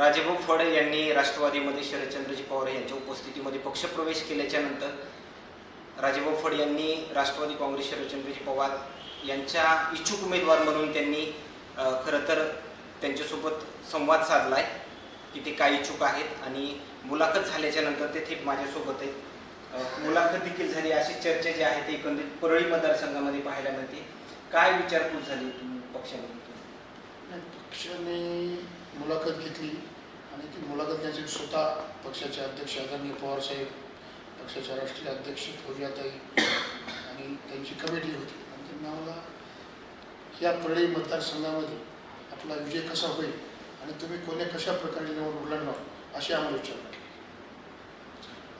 राजेभाऊ फड यांनी राष्ट्रवादीमध्ये शरदचंद्रजी पवार यांच्या उपस्थितीमध्ये पक्षप्रवेश केल्याच्यानंतर राजेभाऊ फड यांनी राष्ट्रवादी काँग्रेस शरदचंद्रजी पवार यांच्या इच्छुक उमेदवार म्हणून त्यांनी खरं तर त्यांच्यासोबत संवाद साधला आहे की ते काय इच्छुक आहेत आणि मुलाखत झाल्याच्यानंतर ते थेट माझ्यासोबत आहेत. मुलाखत देखील झाली. अशी चर्चा जी आहे ती एकंदरीत परळी मतदारसंघामध्ये पाहायला मिळते. काय विचारपूस झाली तुम्ही पक्षाने? पक्षाने मुलाखत घेतली. आणि ती मुलाखत घ्यायची स्वतः पक्षाचे अध्यक्ष आदरणीय पवारसाहेब पक्षाच्या राष्ट्रीय अध्यक्ष फौजियाताई आणि त्यांची कमिटी होती. आणि त्यांना मला या परळी मतदारसंघामध्ये आपला विजय कसा होईल आणि तुम्ही कोण्या कशा प्रकारे निवडून लढणार अशी आम्हाला विचारणा केली.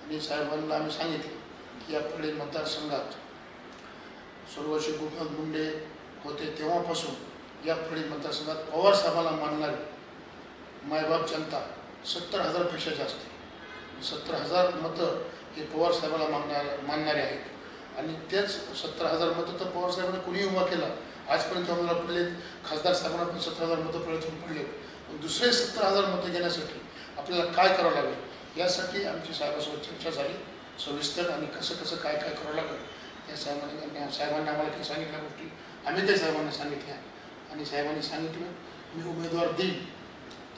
आणि साहेबांना आम्ही सांगितलं की या परळी मतदारसंघात सुरुवाती गोपाल मुंडे होते तेव्हापासून या परळी मतदारसंघात पवारसाहेबाला मानणारे मायबाप जनता सत्तर हजारपेक्षा जास्त. आहे. सत्तर हजार मतं हे पवार साहेबाला मागणार मानणारे आहेत. आणि तेच सत्तर हजार मतं तर पवार साहेबांना कोणी उभा केला आजपर्यंत आम्हाला पडले खासदार साहेबांना पण सत्तर हजार मतं पडले पडले पण दुसरे सत्तर हजार मतं घेण्यासाठी आपल्याला काय करावं लागेल? यासाठी आमची साहेबासोबत चर्चा झाली सविस्तर आणि कसं कसं काय काय करावं लागेल? त्या साहेबांनी साहेबांनी आम्हाला काही सांगितल्या गोष्टी. आम्ही त्या साहेबांना सांगितल्या. आणि साहेबांनी सांगितलं मी उमेदवार देईन.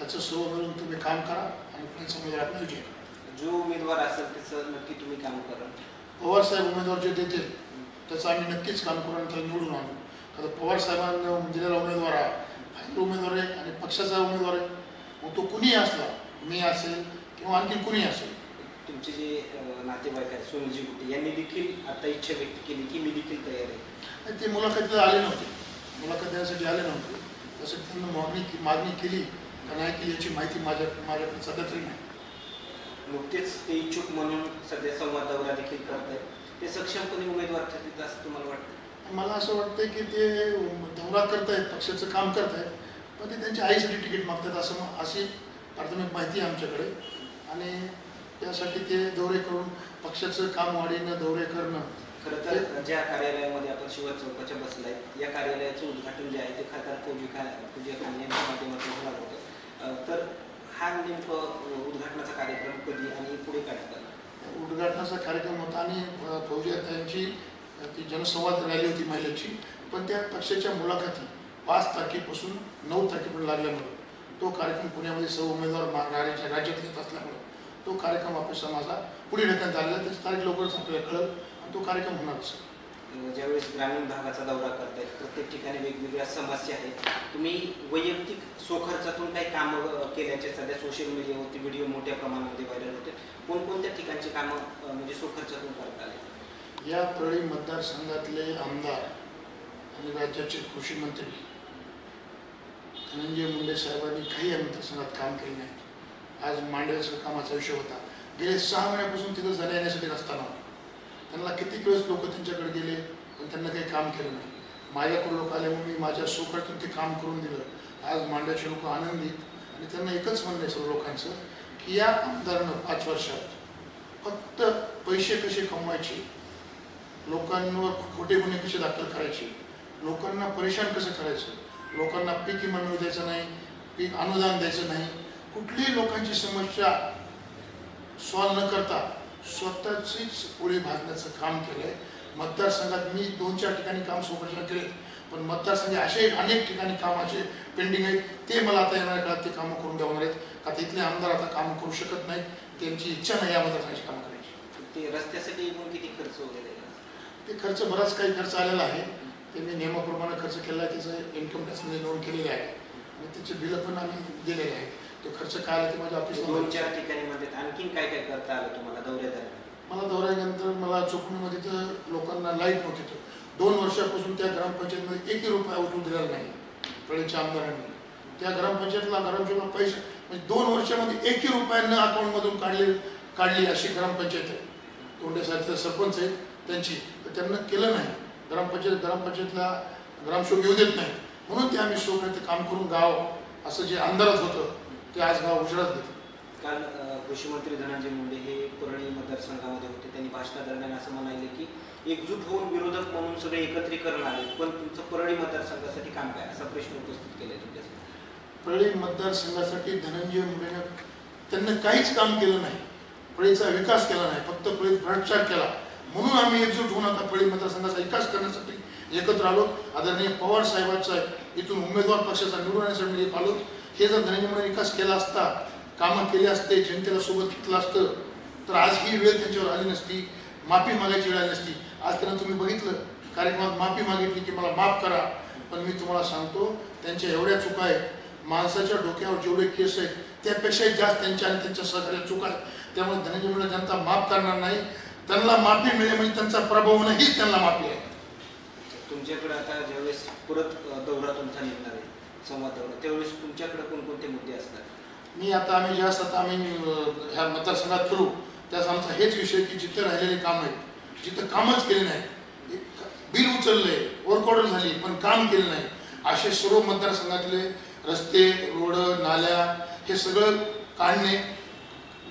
त्याचं सर्व मिळून तुम्ही काम करा आणि पुढे उमेदवार विजय करा. जो उमेदवार असेल त्याचं नक्की तुम्ही काम करा. पवार साहेब उमेदवार जे देतील त्याचं आम्ही नक्कीच काम करू आणि त्याला निवडून आणू. कारण पवार साहेबांना दिलेला उमेदवार हा फायनल उमेदवार आहे आणि पक्षाचा उमेदवार आहे. मग तो कुणीही असला मी असेल किंवा आणखी कुणी असेल. तुमचे जे नातेवाईक आहेत सुनीलजी गुट्टे यांनी देखील आता इच्छा व्यक्त केली की मी देखील तयार आहे. आणि ते मुलाखतीला आले नव्हते. मुलाखत देण्यासाठी आले नव्हते. तसं त्यांना मागणी मागणी केली का नाही केली याची माहिती माझ्या माझ्याकडे सध्या तरी नाही नुकतेच ते इच्छुक म्हणून सध्या संवाद दौरा देखील करत आहेत ते सक्षमपणे उमेदवार ठरतील असं तुम्हाला वाटतं? मला असं वाटतं की ते दौरा करतायत पक्षाचं काम करतायत पण ते त्यांच्या आईसाठी तिकीट मागतात असं अशी प्राथमिक माहिती आहे आमच्याकडे. आणि त्यासाठी ते दौरे करून पक्षाचं काम वाढीनं दौरे करणं. खरं तर ज्या कार्यालयामध्ये आपण शिवाय चौकाच्या बसलाय या कार्यालयाचं उद्घाटन जे आहे ते खासदार फौजी खा फौजी खान यांच्या माध्यमातून होणार होतं. तर हा नेमकं उद्घाटनाचा कार्यक्रम कधी आणि पुढे काय उद्घाटनाचा कार्यक्रम होता आणि फौजी त्यांची ती जनसंवाद रॅली होती महिलेची. पण त्या पक्षाच्या मुलाखती पाच तारखेपासून नऊ तारखेपर्यंत लागल्यामुळे तो कार्यक्रम पुण्यामध्ये सर्व उमेदवार मा- राज्यात येत असल्यामुळे तो कार्यक्रम आपल्या समाजा पुढे ढकलण्यात आलेला त्याची तारीख लवकरच आपल्याला कळेल आणि तो कार्यक्रम होणार असेल. ज्यावेळेस ग्रामीण भागाचा दौरा करतायत प्रत्येक ठिकाणी वेगवेगळ्या समस्या आहेत. तुम्ही वैयक्तिक स्वखर्चातून काही कामं केल्याचे सध्या सोशल मीडियावरती व्हिडिओ मोठ्या प्रमाणामध्ये व्हायरल होते. कोणकोणत्या ठिकाणची कामं म्हणजे स्वखर्चातून करता आले या परळी मतदारसंघातले आमदार आणि राज्याचे कृषी मंत्री धनंजय मुंडे साहेबांनी काही या मतदारसंघात काम केले नाही. आज मांडव्याचं कामाचा विषय होता. गेले सहा महिन्यापासून तिथं जाण्या येण्यासाठी रस्ता नव्हता. त्यांना किती वेळेस लोक त्यांच्याकडे गेले पण त्यांना काही काम केलं नाही. माझ्याकडे लोक आले मग मी माझ्या सोखर्तून ते काम करून दिलं. आज मांड्याचे लोक आनंदित आणि त्यांना एकच म्हणणं आहे सर्व लोकांचं की या आमदारानं पाच वर्षात फक्त पैसे कसे कमवायचे? लोकांवर खोटे गुन्हे कसे दाखल करायचे? लोकांना परेशान कसं करायचं? लोकांना पीक विमा मिळू द्यायचं नाही पीक अनुदान द्यायचं नाही. कुठलीही लोकांची समस्या सॉल्व न करता स्वतःचीच पुढे भागण्याचं काम केलं आहे मतदारसंघात मी दोन चार ठिकाणी काम सोबत केले पण मतदारसंघ असे अनेक ठिकाणी कामाचे पेंडिंग आहेत ते मला आता येणाऱ्या काळात ते कामं करून द्यावणार आहेत. का इथले आमदार आता कामं करू शकत नाहीत त्यांची इच्छा नाही या मतदारसंघाची कामं करायची. ते रस्त्यासाठी किती खर्च वगैरे? ते खर्च बराच काही खर्च आलेला आहे. ते मी नियमाप्रमाणे खर्च केला आहे त्याचं इन्कम टॅक्समध्ये नोंद केलेले आहे. आणि त्याचे बिलं पण आम्ही दिलेले आहेत. तो खर्च काय आला ते माझ्या दोन ऑफिसमध्ये चार ठिकाणी मध्ये आणखीन काय काय करता आलं तुम्हाला दौऱ्यादरम्यान मला दौऱ्यानंतर मला चोपडीमध्ये तर लोकांना लाइट नव्हती तर. दोन वर्षापासून त्या ग्रामपंचायतमध्ये एकही रुपया उठवू दिलेला नाही. तळेच्या आमदारांनी. त्या ग्रामपंचायतला ग्रामसेवकला पैसे म्हणजे दोन वर्षामध्ये एकही रुपयांना अकाउंटमधून काढले काढली अशी ग्रामपंचायत आहे. तोंडे साहेब सरपंच आहेत त्यांची. तर त्यांना केलं नाही. ग्रामपंचायत ग्रामपंचायतला ग्रामसेवक येऊ देत नाही म्हणून ते आम्ही शोक काम करून गाव असं जे अंधारात होतं ते आज गाव उजळत देतं काल कृषी मंत्री धनंजय मुंडे हे परळी मतदारसंघामध्ये होते. त्यांनी भाषणादरम्यान असं म्हणाले की एकजूट होऊन विरोधक म्हणून सगळे एकत्रीकरण आले पण तुमचं परळी मतदारसंघासाठी काम काय? असा प्रश्न उपस्थित केलाय तुमच्यासाठी. परळी मतदारसंघासाठी धनंजय मुंडेनं त्यांना काहीच काम केलं नाही. परळीचा विकास केला नाही. फक्त परळीत भ्रष्टाचार केला. म्हणून आम्ही एकजूट होऊन आता परळी मतदारसंघाचा विकास करण्यासाठी एकत्र आलो. आदरणीय पवार साहेबांचा इथून उमेदवार पक्षाचा निवडून मी आलो हे जर धनंजय विकास केला असता कामं केली असते जनतेला सोबत घेतलं असतं तर आज ही वेळ त्यांच्यावर आली नसती माफी मागायची वेळ आली नसती. आज त्यांना तुम्ही बघितलं कार्यक्रमात माफी मागितली की मला माफ करा पण मी तुम्हाला सांगतो त्यांच्या एवढ्या चुका आहेत माणसाच्या डोक्यावर जेवढे केस आहेत त्यापेक्षाही जास्त त्यांच्या आणि त्यांच्या सहकार्या चुका आहेत. त्यामुळे धनंजय मुंडे जनता माफ करणार नाही. त्यांना माफी मिळेल म्हणजे त्यांचा प्रभाव नाही त्यांना माफी आहे. तुमच्याकडे आता ज्यावेळेस परत दौरा तुमचा निघणार आहे संवाद दौरा त्यावेळेस तुमच्याकडे कोणकोणते मुद्दे असतात? मी आता आम्ही ज्या आता आम्ही ह्या मतदारसंघात फिरू त्यास आमचा हेच विषय की जिथं राहिलेले काम आहेत जिथं कामच केले नाही बिल उचलले वर्क ऑर्डर झाली पण काम केलं नाही असे सर्व मतदारसंघातले रस्ते रोड नाल्या हे सगळं काढणे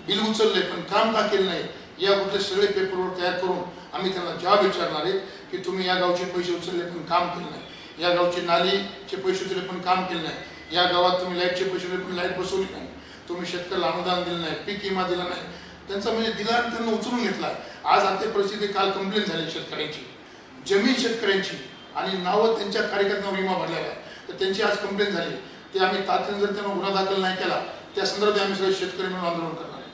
बिल उचलले पण काम का केलं नाही या कुठले सगळे पेपरवर तयार करून आम्ही त्यांना जॉब विचारणार आहेत की तुम्ही या गावचे पैसे उचलले पण काम केलं नाही. या गावची नालीचे पैसे उचलले पण काम केले नाही. या गावात तुम्ही लाईटचे पैसे उचलले पण लाइट बसवली नाही तुम्ही शेतकऱ्याला अनुदान दिलं नाही पीक विमा दिला नाही. त्यांचा म्हणजे दिला आणि त्यांना उचलून घेतला. आज आता परिस्थिती काल कंप्लेंट झाली शेतकऱ्यांची. जमीन शेतकऱ्यांची. आणि नावं त्यांच्या कार्यकर्त्यांना विमा भरलेला आहे. तर त्यांची आज कंप्लेंट झाली. ते आम्ही तातडीने जर त्यांना गुन्हा दाखल नाही केला त्या संदर्भात आम्ही सगळे शेतकरी म्हणून आंदोलन करणार आहे.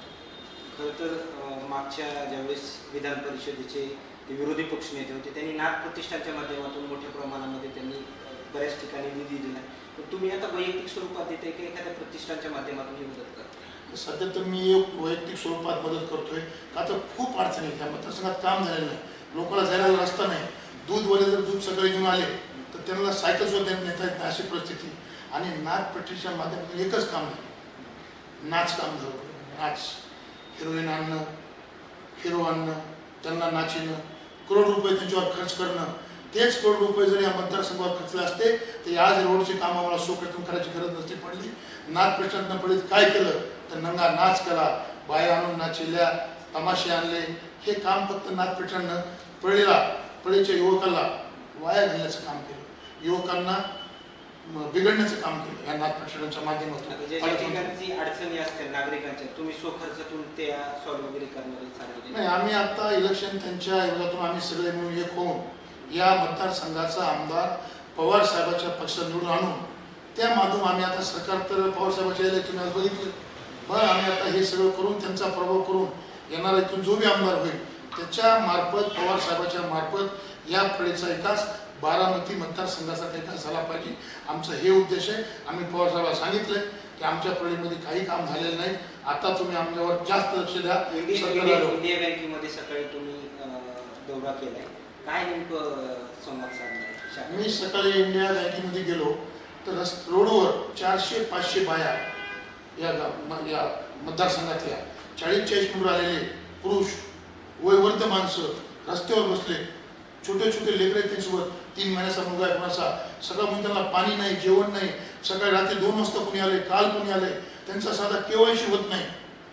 खरं तर मागच्या ज्यावेळेस विधान परिषदेचे ते विरोधी पक्ष नेते होते. त्यांनी नाथ प्रतिष्ठानच्या माध्यमातून मोठ्या प्रमाणामध्ये त्यांनी बऱ्याच ठिकाणी निधी दिला. पण तुम्ही आता वैयक्तिक स्वरूपात देते की एखाद्या प्रतिष्ठानच्या माध्यमातून ही मदत करता सध्या तर मी एक वैयक्तिक स्वरूपात मदत करतोय. का तर खूप अडचणी त्या मतदारसंघात काम झालेलं नाही. लोकांना जायला रस्ता नाही. दूधवाले जर दूध सगळे घेऊन आले तर त्यांना सायकल सुद्धा नेता येत नाही अशी परिस्थिती. आणि नाच पट्टीच्या माध्यमातून एकच काम झालं. नाच काम झालं. नाच. हिरोईन आणणं हिरो आणणं त्यांना नाचिणं करोड रुपये त्यांच्यावर खर्च करणं तेच करोड रुपये जर या मतदारसंघावर खर्चले असते तर आज रोडचे काम आम्हाला सोकटून करायची गरज नसती पडली. नाच पेशांतनं पडलीत काय केलं? तर नंगा नाच केला बाया आणून नाचिल्या तमाशे आणले. हे काम फक्त नाथपेठांना पळीला पळीच्या युवकाला वाया घालण्याचं काम केलं. युवकांना बिघडण्याचं काम केलं. या ज्या ज्या माध्यमातून ठिकाणची अडचणी असतील नागरिकांच्या तुम्ही स्वखर्चातून त्या सॉल्व्ह वगैरे करणारे सांगितले नाही आम्ही आता इलेक्शन त्यांच्या विरोधातून आम्ही सगळे मिळून एक होऊन या मतदारसंघाचा आमदार पवार साहेबाच्या पक्षात निवडून आणून त्या माध्यम आम्ही आता सरकार तर पवार साहेबाच्या आज बघितलं. बरं आम्ही आता हे सगळं करून त्यांचा प्रभाव करून येणारा इथून जो बी आमदार होईल त्याच्या मार्फत पवार साहेबाच्या मार्फत या फळीचा विकास बारामती मतदारसंघाचा विकास झाला पाहिजे. आमचा हे उद्देश आहे. आम्ही पवार साहेबांना सांगितलंय की आमच्या फळीमध्ये काही काम झालेलं नाही. आता तुम्ही आमच्यावर जास्त लक्ष द्या. इंडिया बँकेमध्ये सकाळी तुम्ही दौरा केलाय. काय नेमकं संवाद साधलाय? मी सकाळी इंडिया बँकेमध्ये गेलो. तर रोडवर चारशे पाचशे बाया या या मतदारसंघातल्या चाळीस चाळीस मुलं आलेले पुरुष वयवृद्ध माणसं रस्त्यावर बसले. छोटे छोटे लेकरं आहेत त्यांच्यासोबत तीन महिन्याचा मुलगा आहे. कोणाचा सगळं म्हणजे त्यांना पाणी नाही जेवण नाही. सकाळी रात्री दोन वाजता कुणी आले काल कुणी आले त्यांचा साधा केवायशी होत नाही.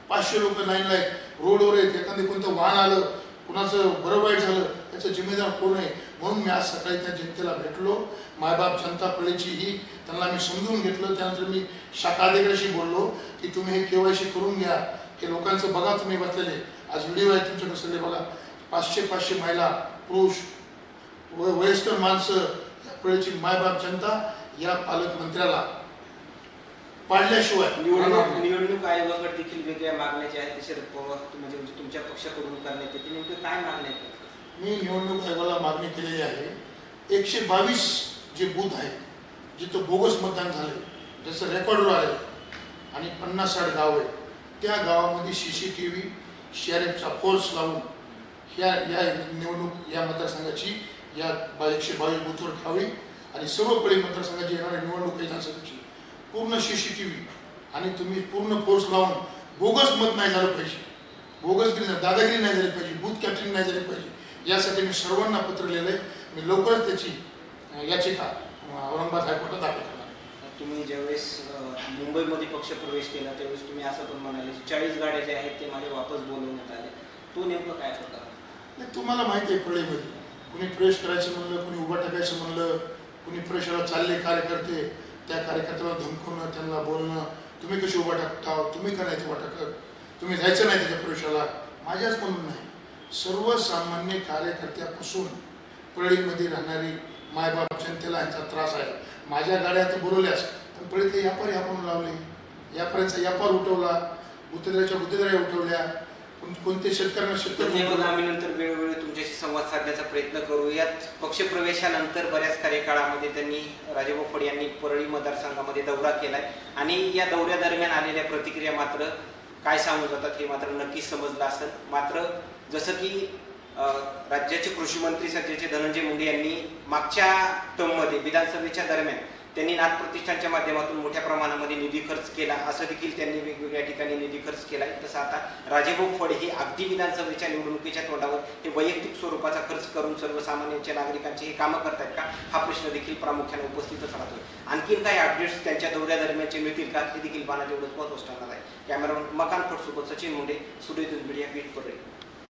पाचशे लोक लाईनला आहेत. रोडवर आहेत. एखादे कोणतं वाहन आलं कुणाचं बरं वाईट झालं त्याचं जिम्मेदार कोण आहे? म्हणून मी आज सकाळी त्या जनतेला भेटलो. मायबाप जनता पळीची ही त्यांना मी समजून घेतलं. त्यानंतर मी शाखाधिकाऱ्याशी बोललो की तुम्ही हे केवायसी करून घ्या. हे लोकांचं बघा तुम्ही बसलेले. आज व्हिडिओ आहे तुमच्याकडे सगळे बघा. पाचशे पाचशे महिला पुरुष व वयस्कर माणसं या पळीची मायबाप जनता या पालकमंत्र्याला पाडल्याशिवाय निवडणूक. निवडणूक आयोगाकडे देखील वेगळ्या मागण्या ज्या आहेत शरद पवार म्हणजे म्हणजे तुमच्या पक्षाकडून करण्यात येते नेमकं काय मागण्या आहेत? मी निवडणूक आयोगाला मागणी केलेली आहे. एकशे बावीस जे बूथ आहेत जिथं बोगस मतदान झाले जसं रेकॉर्डवर आले आणि पन्नास साठ गाव आहेत त्या गावामध्ये C C T V C R एफचा force लावून ह्या या निवडणूक या मतदारसंघाची या एकशे बावीस बूथवर घ्यावी आणि सर्व पळी मतदारसंघाची येणारी निवडणूक विधानसभेची पूर्ण सी सी टी व्ही आणि तुम्ही पूर्ण फोर्स लावून बोगस मत नाही झालं पाहिजे. बोगसगिरी दादागिरी नाही झाली पाहिजे बूथ कॅप्चरिंग नाही झाली पाहिजे. यासाठी मी सर्वांना पत्र लिहिलं आहे मी लवकरच त्याची याचिका औरंगाबाद हायकोर्टात दाखल करणार. तुम्ही ज्यावेळेस मुंबईमध्ये पक्ष प्रवेश केला त्यावेळेस तुम्ही असं पण म्हणाले चाळीस गाड्या ज्या आहेत ते माझ्या वापस बोलवण्यात आले. तो नेमकं काय नाही तुम्हाला माहिती आहे फळेमध्ये कुणी प्रेस करायचं म्हणलं कुणी उभं टाकायचं म्हणलं कुणी प्रेशरला चालले कार्यकर्ते त्या कार्यकर्त्याला धमकवणं त्यांना बोलणं तुम्ही कशी उभा टाकता तुम्ही का नाही उभा टाकत? तुम्ही जायचं नाही त्याच्या प्रवेशाला? माझ्याच म्हणून नाही. सर्वसामान्य कार्यकर्त्यापासून पळळीमध्ये राहणारी मायबाप जनतेला यांचा त्रास आहे. माझ्या गाड्या तर बोलवल्यास पण परळीतले व्यापारी आपण लावले. व्यापाऱ्यांचा व्यापार उठवला गुत्तेदाराच्या गुत्तेदाऱ्या उठवल्या. कोणते शेतकऱ्यांना शेतकरी. आम्ही नंतर वेळोवेळी तुमच्याशी संवाद साधण्याचा प्रयत्न करू यात पक्षप्रवेशानंतर बऱ्याच कार्यकाळामध्ये त्यांनी राजेभाऊ फड यांनी परळी मतदारसंघामध्ये दौरा केलाय आणि या दौऱ्यादरम्यान आलेल्या प्रतिक्रिया मात्र काय सांगू जातात हे मात्र नक्कीच समजलं असेल मात्र जसं की राज्याचे कृषी मंत्री सध्याचे धनंजय मुंडे यांनी मागच्या टर्ममध्ये विधानसभेच्या दरम्यान त्यांनी नाथ प्रतिष्ठानच्या माध्यमातून मोठ्या प्रमाणामध्ये निधी खर्च केला. असं देखील त्यांनी वेगवेगळ्या ठिकाणी निधी खर्च केला तसं आता राजेभाऊ फड हे अगदी विधानसभेच्या निवडणुकीच्या तोंडावर हे वैयक्तिक स्वरूपाचा खर्च करून सर्वसामान्यांच्या नागरिकांची हे कामं करतात का? हा प्रश्न देखील प्रामुख्याने उपस्थितच राहतो आणखीन काही अपडेट्स त्यांच्या दौऱ्या दरम्यानचे मिळतील का? हे देखील पाहणं तेवढंच महत्त्वाचं ठरणार आहे कॅमेरामन मकान फडसोबत सचिन मुंडे सुरेश मीडिया बीट परळी